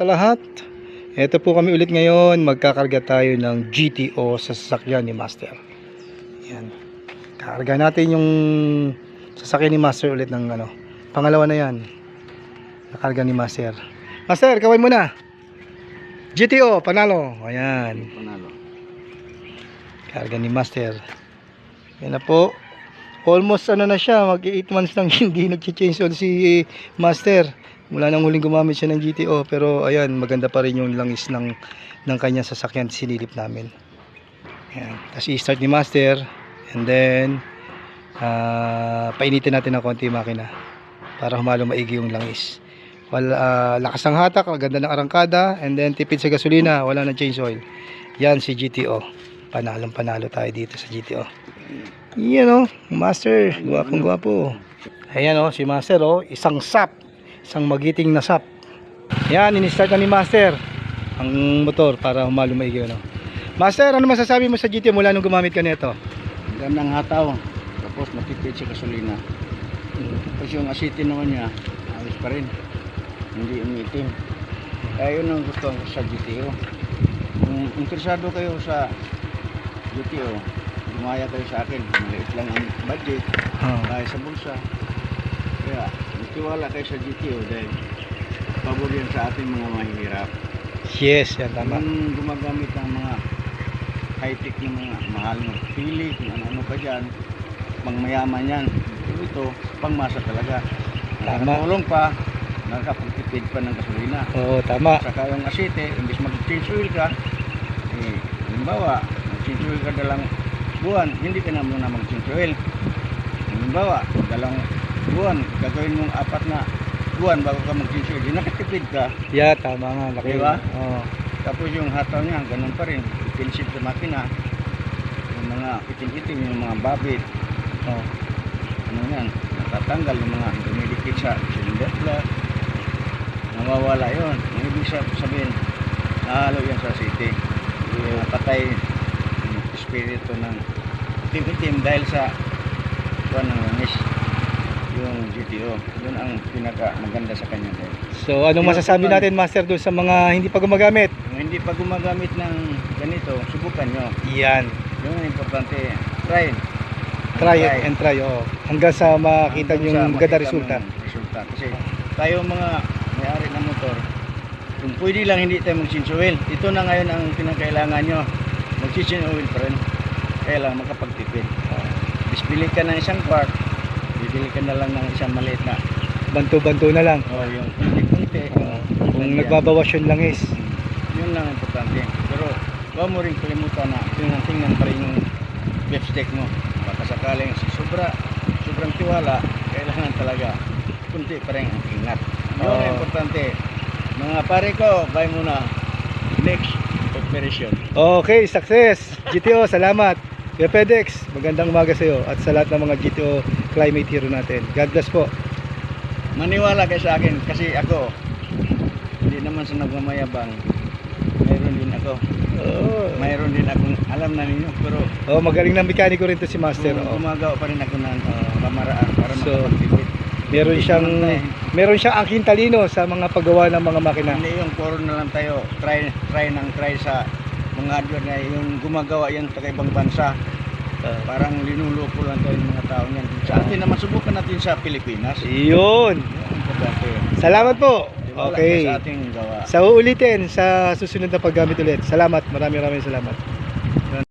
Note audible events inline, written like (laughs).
sa lahat. Ito po kami ulit ngayon. Magkakarga tayo ng GTO sa sasakyan ni Master. Yan. Kakarga natin yung sasakyan ni Master ulit ng ano. Pangalawa na yan. Nakarga ni Master. Master, kaway mo na. GTO, panalo. Ayan. Panalo. Karga ni Master. Yan na po. Almost ano na siya, mag 8 months lang (laughs) hindi nag-change oil si Master. Mula nang huling gumamit siya ng GTO pero ayan, maganda pa rin yung langis ng ng kanya sasakyan sinilip namin. Ayan. Tapos i-start ni Master and then ah, painitin natin ng konti yung makina para humalo maigi yung langis. Wala, ah, lakas ng hatak, ganda ng arangkada and then tipid sa gasolina, wala na change oil. Yan si GTO. Panalong panalo tayo dito sa GTO. Yan o, Master. Gwapong gwapo. Ayan o, si Master o. Isang sap. Isang magiting na sap. Yan, in-start na ni Master ang motor para humalo maigi. Ano. Master, ano masasabi mo sa GTO mula nung gumamit ka nito? Gandang hataw. Tapos matipid sa gasolina. Tapos yung asitin naman niya, ayos pa rin. Hindi umitim. Kaya yun ang gusto ko sa GTO. Kung interesado kayo sa GTO, gumaya kayo sa akin. Maliit lang ang budget. Oh. Kaya sa bulsa. Kaya magtiwala kayo sa GTO dahil pabor yan sa ating mga mahihirap. Yes, yan tama. Yung gumagamit ng mga high-tech na mga mahal na pili, kung ano-ano pa dyan, pang mayaman yan. Pero ito, pangmasa talaga. Tama. Nakakatulong pa, nakakapagtipid pa ng gasolina. Oo, tama. Saka yung asite, imbis mag-change oil ka, eh, halimbawa, mag-change oil ka dalang buwan, hindi ka na muna oil. Halimbawa, dalang buwan, gagawin mong apat na buwan bago ka oil, di nakatipid ka. Yeah, tama nga. Laki. Diba? Oo. Tapos yung hataw niya, ganun pa rin. Ipinship sa makina. Yung mga itim-itim, yung mga babit. Oo. Ano yan? Natatanggal yung mga dumidikit sa cylinder plug. Nawawala yon. Ang ibig sab- sabihin, nahalo yan sa city. Yung patay yung espiritu ng itim-itim dahil sa kuwan ng langis. Yung GTO. Yun ang pinaka maganda sa kanya. Dahil. So, anong masasabi natin, Master, doon sa mga hindi pa gumagamit? Kung hindi pa gumagamit ng ganito, subukan nyo. Yan. Yung importante, try. Try it and try. Oo. Hanggang sa makita Hanggang yung sa maganda makita resulta. yung resulta. Kasi tayo mga may-ari ng motor, kung pwede lang hindi tayo mag-change oil. Ito na ngayon ang pinakailangan nyo. Mag-change oil pa rin. Kaya lang makapagtipid. Bis bili ka ng isang quart, bibili ka na lang ng isang maliit na. Banto-banto na lang. O yung kunti-kunti. Yung Kung nagbabawas yung langis. Yun lang ang importante. Pero huwag mo rin kalimutan na tingnan-tingnan pa rin yung lipstick mo. Baka sakaling sobra, sobrang tiwala, kailangan talaga kunti pa rin ang ingat. Yun ang Oo. importante. Mga pare ko, bye muna. Next operation. Okay, success! GTO, salamat! Kuya Pedex, magandang umaga sa iyo at sa lahat ng mga GTO climate hero natin. God bless po. Maniwala kayo sa akin kasi ako, hindi naman sa nagmamayabang. Mayroon din ako. Oh, Mayroon din akong alam na ninyo. Pero oh magaling na mekaniko rin to si Master. Gum- Oh. gumagawa pa rin ako ng uh, kamaraan para So, makapagtipid. Meron siyang meron siyang angking talino sa mga paggawa ng mga makina. Hindi yung puro na lang tayo try try nang try sa mga adwan na yung gumagawa yan sa ibang bansa. Ah. Parang linuloko lang tayo ng mga tao niyan. Sa atin naman subukan natin sa Pilipinas. Importante. Salamat po. Okay. Sa ating gawa. Sa uulitin sa susunod na paggamit ulit. Salamat. Maraming maraming salamat.